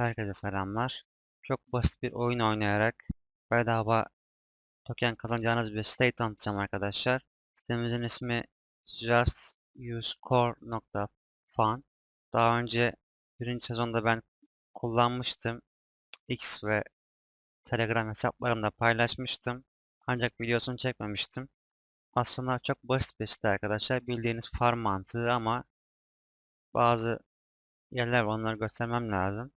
Herkese selamlar. Çok basit bir oyun oynayarak bedava token kazanacağınız bir site tanıtacağım arkadaşlar. Sitemizin ismi justusecore.fun. Daha önce birinci sezonda ben kullanmıştım. X ve Telegram hesaplarımda paylaşmıştım. Ancak videosunu çekmemiştim. Aslında çok basit bir site arkadaşlar. Bildiğiniz farm mantığı ama bazı yerler onları göstermem lazım.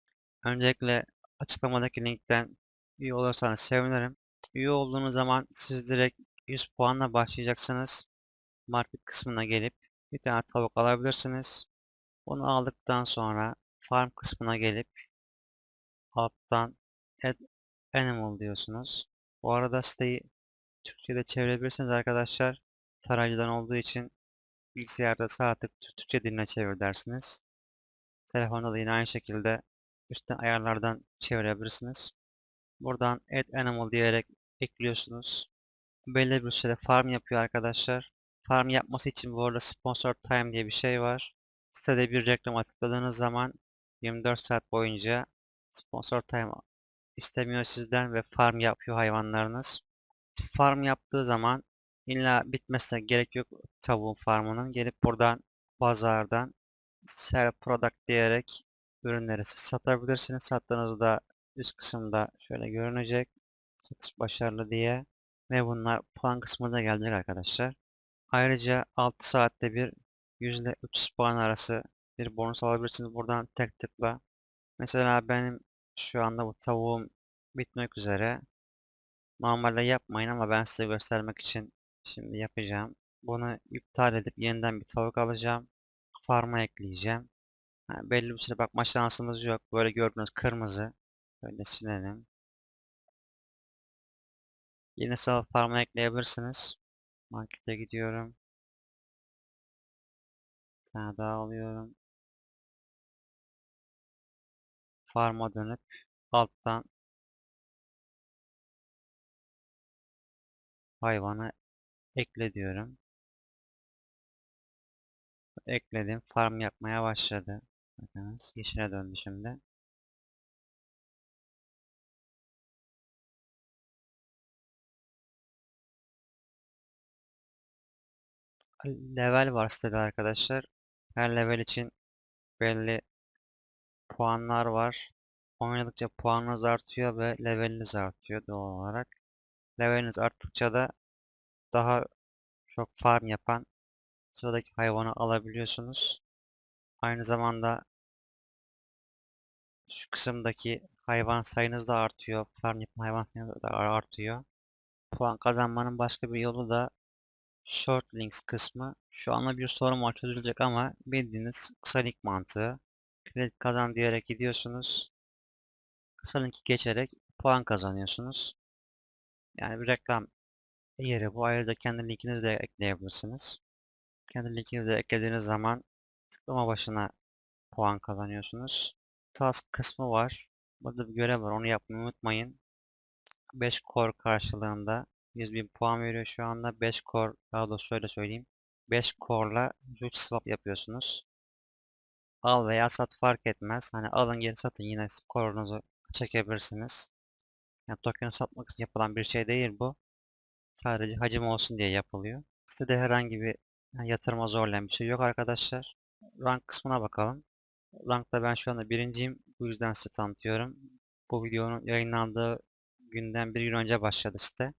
Öncelikle açıklamadaki linkten üye olursanız sevinirim. Üye olduğunuz zaman siz direkt 100 puanla başlayacaksınız. Market kısmına gelip bir tane tavuk alabilirsiniz. Bunu aldıktan sonra farm kısmına gelip alttan add animal diyorsunuz. Bu arada siteyi Türkçe'de çevirebilirsiniz arkadaşlar. Tarayıcıdan olduğu için bilgisayarda sağ tık Türkçe diline çevir dersiniz. Telefonda da yine aynı şekilde üstten ayarlardan çevirebilirsiniz. Buradan add animal diyerek ekliyorsunuz. Belli bir süre farm yapıyor arkadaşlar. Farm yapması için bu arada sponsor time diye bir şey var. Sitede bir reklama tıkladığınız zaman 24 saat boyunca sponsor time istemiyor sizden ve farm yapıyor hayvanlarınız. Farm yaptığı zaman illa bitmesine gerek yok tavuğun farmının. Gelip buradan pazardan sell product diyerek ürünleri siz satabilirsiniz. Sattığınızda üst kısımda şöyle görünecek. Satış başarılı diye. Ve bunlar puan kısmına gelecek arkadaşlar. Ayrıca 6 saatte bir 100 ile 300 puan arası bir bonus alabilirsiniz buradan tek tıkla. Mesela benim şu anda bu tavuğum bitmek üzere. Normalde yapmayın ama ben size göstermek için şimdi yapacağım. Bunu iptal edip yeniden bir tavuk alacağım. Farm'a ekleyeceğim. Ha, belli bir süre bakma şansımız yok. Böyle gördüğünüz kırmızı. Böyle silelim. Yeni sağ farm'a ekleyebilirsiniz. Markete gidiyorum. Bir tane daha alıyorum. Farm'a dönüp alttan hayvanı ekle diyorum. Ekledim. Farm yapmaya başladı. Bakınız yeşile döndü şimdi. Level var sitede arkadaşlar. Her level için belli puanlar var. Oynadıkça puanınız artıyor ve leveliniz artıyor doğal olarak. Leveliniz arttıkça da daha çok farm yapan sıradaki hayvanı alabiliyorsunuz. Aynı zamanda şu kısımdaki hayvan sayınız da artıyor. Farm yapan hayvan sayınız da artıyor. Puan kazanmanın başka bir yolu da Short Links kısmı. Şu anda bir sorun var çözülecek ama bildiğiniz kısa link mantığı. Kredi kazan diyerek gidiyorsunuz. Kısa linki geçerek puan kazanıyorsunuz. Yani bir reklam yeri bu. Ayrıca kendi linkinizi de ekleyebilirsiniz. Kendi linkinizi de eklediğiniz zaman tıklama başına puan kazanıyorsunuz. Task kısmı var. Burada bir görev var. Onu yapmayı unutmayın. 5 core karşılığında 100.000 puan veriyor şu anda. 5 core daha doğrusu şöyle söyleyeyim. 5 core'la 3 swap yapıyorsunuz. Al veya sat fark etmez. Hani alın geri satın yine core'unuzu çekebilirsiniz. Yani token'ı satmak için yapılan bir şey değil bu. Sadece hacim olsun diye yapılıyor. Sitede herhangi bir yatırıma zorlayan bir şey yok arkadaşlar. Rank kısmına bakalım. Rankta ben şu anda birinciyim. Bu yüzden size tanıtıyorum. Bu videonun yayınlandığı günden bir gün önce başladı site.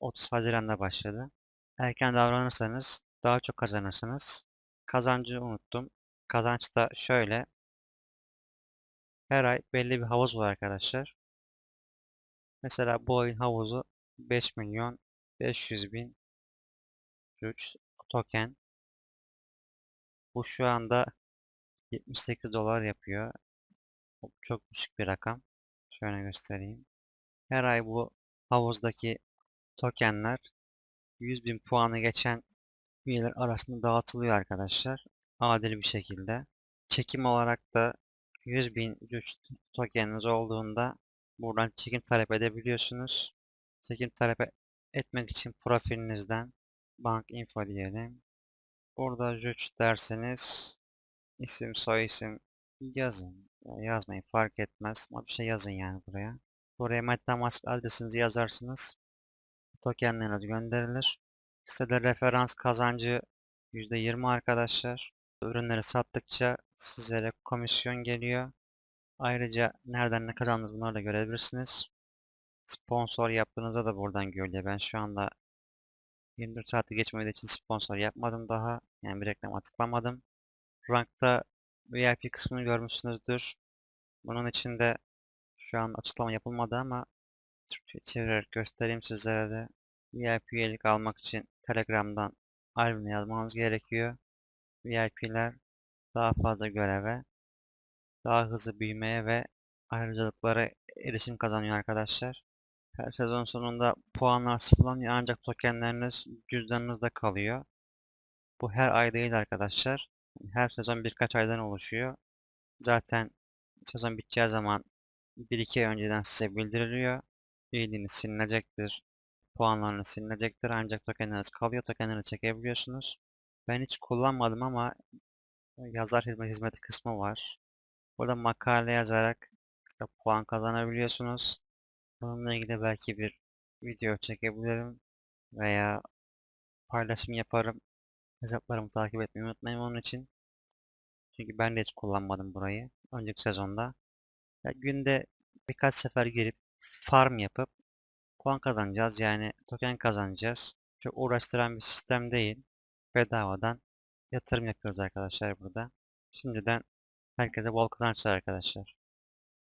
30 Haziran'da başladı. Erken davranırsanız daha çok kazanırsınız. Kazancı unuttum. Kazanç da şöyle. Her ay belli bir havuz var arkadaşlar. Mesela bu ayın havuzu 5 milyon 500 bin 3 token. Bu şu anda 78 dolar yapıyor. Çok düşük bir rakam. Şöyle göstereyim. Her ay bu havuzdaki tokenler 100 bin puanı geçen üyeler arasında dağıtılıyor arkadaşlar. Adil bir şekilde. Çekim olarak da 100 bin tokeniniz olduğunda buradan çekim talep edebiliyorsunuz. Çekim talep etmek için profilinizden bank info diyelim. Burada judge derseniz isim soy isim yazın. Ya yazmayın fark etmez ama bir şey yazın yani buraya. Buraya MetaMask adresinizi yazarsınız. Tokenleriniz gönderilir. Sitede referans kazancı %20 arkadaşlar. Ürünleri sattıkça sizlere komisyon geliyor. Ayrıca nereden ne kazandınız bunları da görebilirsiniz. Sponsor yaptığınızda da buradan görülüyor. Ben şu anda 24 saati geçmediği için sponsor yapmadım daha. Yani bir reklam tıklamadım. Rankta VIP kısmını görmüşsünüzdür. Bunun içinde şu an açıklama yapılmadı ama Türkçe çevirerek göstereyim sizlere de. VIP üyelik almak için Telegram'dan Alvin'e yazmanız gerekiyor. VIP'ler daha fazla göreve, daha hızlı büyümeye ve ayrıcalıklara erişim kazanıyor arkadaşlar. Her sezon sonunda puanlar sıfırlanıyor ancak tokenleriniz cüzdanınızda kalıyor. Bu her ay değil arkadaşlar. Her sezon birkaç aydan oluşuyor. Zaten sezon biteceği zaman 1-2 ay önceden size bildiriliyor. Üyeliğiniz silinecektir. Puanlarınız silinecektir ancak tokenleriniz kalıyor. Tokenleri çekebiliyorsunuz. Ben hiç kullanmadım ama yazar hizmet hizmeti kısmı var. Burada makale yazarak işte puan kazanabiliyorsunuz. Bununla ilgili belki bir video çekebilirim veya paylaşım yaparım. Hesaplarımı takip etmeyi unutmayın onun için. Çünkü ben de hiç kullanmadım burayı. Önceki sezonda. Ya günde birkaç sefer girip farm yapıp puan kazanacağız. Yani token kazanacağız. Çok uğraştıran bir sistem değil. Bedavadan yatırım yapıyoruz arkadaşlar burada. Şimdiden herkese bol kazançlar arkadaşlar.